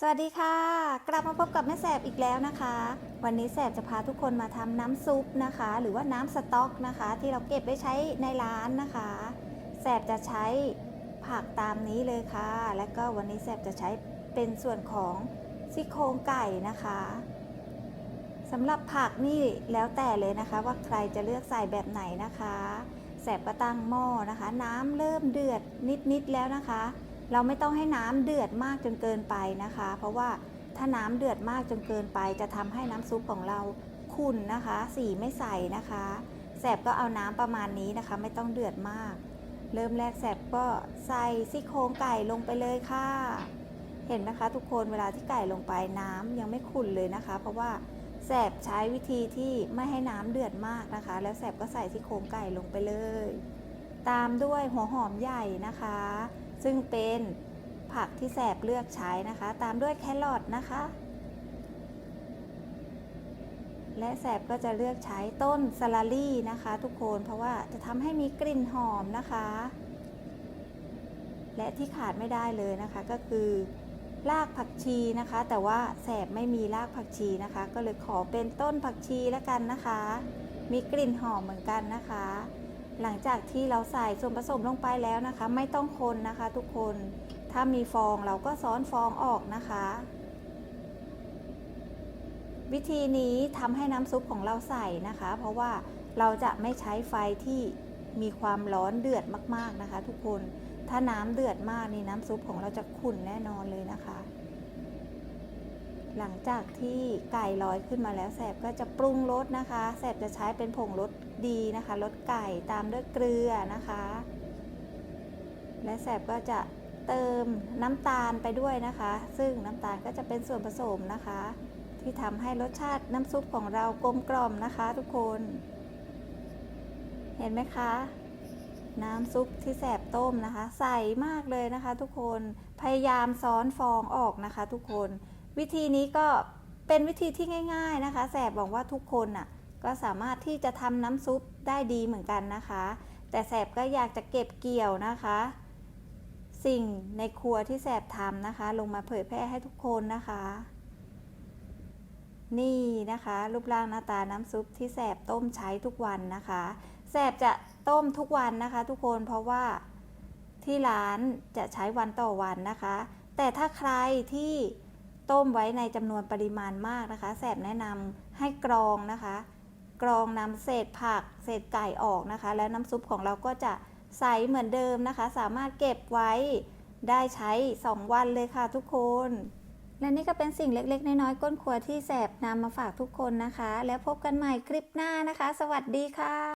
สวัสดีค่ะ กลับมาพบกับแม่แสบอีกแล้วนะคะ วันนี้แสบจะพาทุกคนมาทำน้ำซุปนะคะ หรือว่าน้ำสต๊อกนะคะ ที่เราเก็บไว้ใช้ในร้านนะคะ แสบจะใช้ผักตามนี้เลยค่ะ และก็วันนี้แสบจะใช้เป็นส่วนของซี่โครงไก่นะคะสำหรับผักนี่แล้วแต่เลยนะคะ ว่าใครจะเลือกใส่แบบไหนนะคะ แสบก็ตั้งหม้อนะคะ น้ำเริ่มเดือดนิดๆแล้วนะคะ เราไม่ต้องให้น้ำเดือดมากจนเกินไปนะคะ เพราะว่าถ้าน้ำเดือดมากจนเกินไป จะทำให้น้ำซุปของเราขุ่นนะคะ สีไม่ใสนะคะ แสบก็เอาน้ำประมาณนี้นะคะ ไม่ต้องเดือดมาก เริ่มแรกแสบก็ใส่ซี่โครงไก่ลงไปเลยค่ะ เห็นไหมคะ ทุกคนเวลาที่ไก่ลงไปน้ำยังไม่ขุ่นเลยนะคะ เพราะว่าแสบใช้วิธีที่ไม่ให้น้ำเดือดมากนะคะ แล้วแสบก็ใส่ซี่โครงไก่ลงไปเลย ตามด้วยหัวหอมใหญ่นะคะ ซึ่งเป็นผักที่แสบเลือกใช้นะคะ ตามด้วยแครอทนะคะ และแสบก็จะเลือกใช้ต้นสลาลี่นะคะ ทุกคนเพราะว่าจะทำให้มีกลิ่นหอมนะคะ และที่ขาดไม่ได้เลยนะคะก็คือรากผักชีนะคะ แต่ว่าแสบไม่มีรากผักชีนะคะ ก็เลยขอเป็นต้นผักชีแล้วกันนะคะ มีกลิ่นหอมเหมือนกันนะคะ หลังจากที่เราใส่ส่วนผสมลงไปแล้วนะคะ ไม่ต้องคนนะคะ ทุกคน ถ้ามีฟองเราก็ซ้อนฟองออกนะคะ วิธีนี้ทำให้น้ำซุปของเราใส่นะคะ เพราะว่าเราจะไม่ใช้ไฟที่มีความร้อนเดือดมากๆนะคะ ทุกคน ถ้าน้ำเดือดมากนี่น้ำซุปของเราจะขุ่นแน่นอนเลยนะคะ หลังจากที่ไก่ลอยขึ้นมาแล้วแสบก็จะปรุงรสนะคะแสบจะใช้เป็นผงรสดีนะคะรสไก่ตามด้วยเกลือนะคะ และแสบก็จะเติมน้ำตาลไปด้วยนะคะ ซึ่งน้ำตาลก็จะเป็นส่วนผสมนะคะ ที่ทำให้รสชาติน้ำซุปของเรากลมกล่อมนะคะ ทุกคน เห็นไหมคะน้ำซุปที่แสบต้มนะคะ ใสมากเลยนะคะ ทุกคนพยายามซ้อนฟองออกนะคะ ทุกคน วิธีนี้ก็เป็นวิธีที่ง่าย ๆนะคะ แสบบอกว่าทุกคนน่ะก็สามารถที่จะทำน้ำซุปได้ดีเหมือนกันนะคะ แต่แสบก็อยากจะเก็บเกี่ยวนะคะ สิ่งในครัวที่แสบทำนะคะ ลงมาเผยแพร่ให้ทุกคนนะคะ นี่นะคะ รูปร่างหน้าตาน้ำซุปที่แสบต้มใช้ทุกวันนะคะแสบจะต้มทุกวันนะคะ ทุกคนเพราะว่าที่ร้านจะใช้วันต่อวันนะคะ แต่ถ้าใครที่ ต้มไว้ในจำนวนปริมาณมากนะคะ แสบแนะนำให้กรองนะคะ กรองนำเศษผัก เศษไก่ออกนะคะ แล้วน้ำซุปของเราก็จะใสเหมือนเดิมนะคะ สามารถเก็บไว้ได้ใช้ 2 วันเลยค่ะทุกคน และนี่ก็เป็นสิ่งเล็ก ๆ น้อยๆก้นครัวที่แสบนำมาฝากทุกคนนะคะ แล้วพบกันใหม่คลิปหน้านะคะ สวัสดีค่ะ